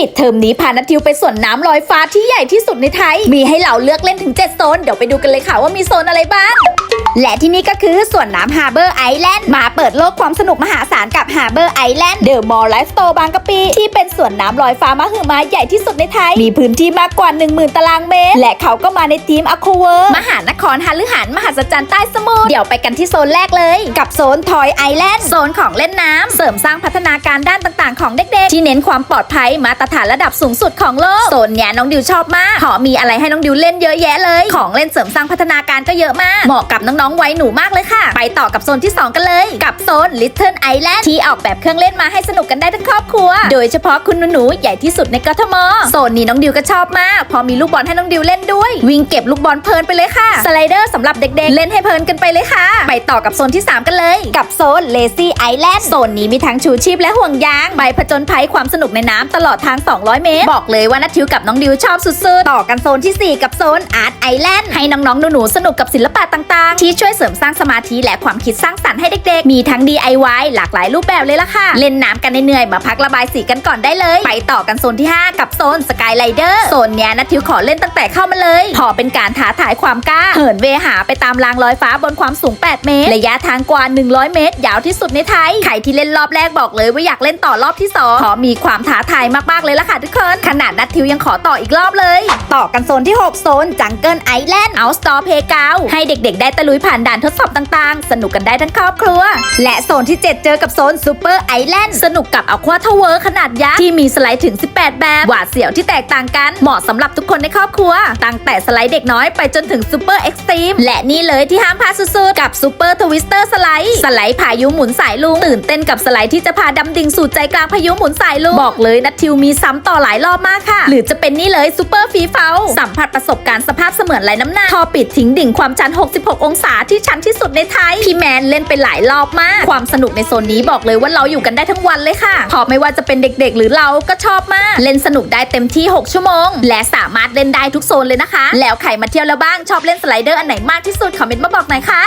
ปิดเทอมนี้พานัททิวไปสวนน้ำลอยฟ้าที่ใหญ่ที่สุดในไทย มีให้เราเลือกเล่นถึง 7 โซน เดี๋ยวไปดูกันเลยค่ะว่ามีโซนอะไรบ้าง และที่นี่ก็คือสวนน้ำฮาร์เบอร์ไอแลนด์มาเปิดโลกความสนุกมหาศาลกับฮาร์เบอร์ไอแลนด์เดอะมอลล์ไลฟ์สโตร์บางกะปิที่เป็นสวนน้ำลอยฟ้ามหึมาใหญ่ที่สุดในไทย มีพื้นที่มากกว่า 10,000 ตารางเมตร และเขาก็มาในทีมอควาเวิร์มหานครฮาลือหันมหัศจรรย์ใต้สมุทรเดี๋ยวไปกันที่โซนแรกเลย กับโซนทอยไอแลนด์โซนของเล่นน้ำเสริมสร้างพั นาการด้านต่างๆ ของเด็กๆ ที่เน้นความปลอดภัยมาตรฐานระดับสูงสุดของโลกโซนเนี้ยน้องดิวชอบมากขอมีอะไรให้น้องดิวเล่นเยอะแยะเลย ของเล่นเสริมสร้างพัฒนาการก็เยอะมาก เหมาะกับน้องๆวัยหนูมากเลยค่ะ ไปต่อกับโซนที่ 2 กันเลย กับโซน Little Island ที่ออกแบบเครื่องเล่นมาให้สนุกกันได้ทั้งครอบครัว โดยเฉพาะคุณหนูๆใหญ่ที่สุดในกทมโซนนี้น้องดิวก็ชอบมาก พอมีลูกบอลให้น้องดิวเล่นด้วย วิ่งเก็บลูกบอลเพลินไปเลยค่ะสไลเดอร์สำหรับเด็กๆ เล่นให้เพลินกันไปเลยค่ะ ไปต่อกับโซนที่ 3 กันเลย กับโซน Lazy Island โซนนี้มีทั้งชูชีพและห่วงยางใบผจญภัยความสนุกในน้ำตลอดทาง 200 เมตร บอกเลยว่านัททิวกับน้องดิวชอบสุดๆ ต่อกันโซนทีสี่4 กับโซน Art Island ให้น้องๆหนูๆสนุกกับศิลปะต่างๆ ที่ช่วยเสริมสร้างสมาธิและความคิดสร้างสรรค์ให้เด็กๆ มีทั้ง DIY หลากหลายรูปแบบเลยล่ะค่ะ เล่นน้ำกันเหนื่อยๆมาพักระบายสีกันก่อนได้เลย ไปต่อกันโซนที่ 5 กับโซน Skylider โซนเนี้ยนัททิวขอเล่นตั้งแต่เข้ามาเลย พอเป็นการท้าทายความกล้าเหินเวหาไปตามรางลอยฟ้าบนความสูง 8 เมตร ระยะทางกว่า 100 เมตร ยาวที่สุดในไทยใครที่เล่นรอบแรกบอกเลยเลยว่าอยากเล่นต่อรอบที่2ขอมีความท้าทายมากๆเลยล่ะค่ะทุกคน ขนาดนัททิวยังขอต่ออีกรอบเลย ต่อกันโซนที่ 6 โซนจังเกิลไอแลนด์เอาสตอร์เพกาวให้เด็กๆ ได้ตะลุยผ่านด่านทดสอบต่างๆ สนุกกันได้ทั้งครอบครัว และโซนที่ 7 เจอกับโซนซูเปอร์ไอแลนด์สนุกกับอควาทเวอร์ขนาดยักษ์ที่มีสไลด์ถึง 18 แบบหวาดเสียวที่แตกต่างกันเหมาะสำหรับทุกคนในครอบครัว ตั้งแต่สไลด์เด็กน้อยไปจนถึงซูเปอร์เอ็กซ์ตรีมและนี่เลยที่ห้ามพลาดสุดๆกับซูเปอร์ทวิสเตอร์สไลด์สไลด์พายุหมุนสายลุงตื่นเต้นกับสไลด์ที่จะพาดำดิ่งสู่ใจกลางพายุหมุนสายลุงบอกเลยนัททิวมีซ้ำต่อหลายรอบมากค่ะ หรือจะเป็นนี่เลยซูเปอร์ฟีเฟลสัมผัสประสบการณ์สภาพเสมือนไหลน้ำหนักพอปิดทิ้งดิ่งความชัน 66 องศาที่ชันที่สุดในไทยพี่แมนเล่นไปหลายรอบมาก ความสนุกในโซนนี้บอกเลยว่าเราอยู่กันได้ทั้งวันเลยค่ะพอไม่ว่าจะเป็นเด็กๆ หรือเราก็ชอบมาก เล่นสนุกได้เต็มที่ 6 ชั่วโมง และสามารถเล่นได้ทุกโซนเลยนะคะ แล้วใครมาเที่ยวแล้วบ้างชอบเล่นสไลเดอร์อันไหนมากที่สุดคอมเมนต์มาบอกหน่อยค่ะ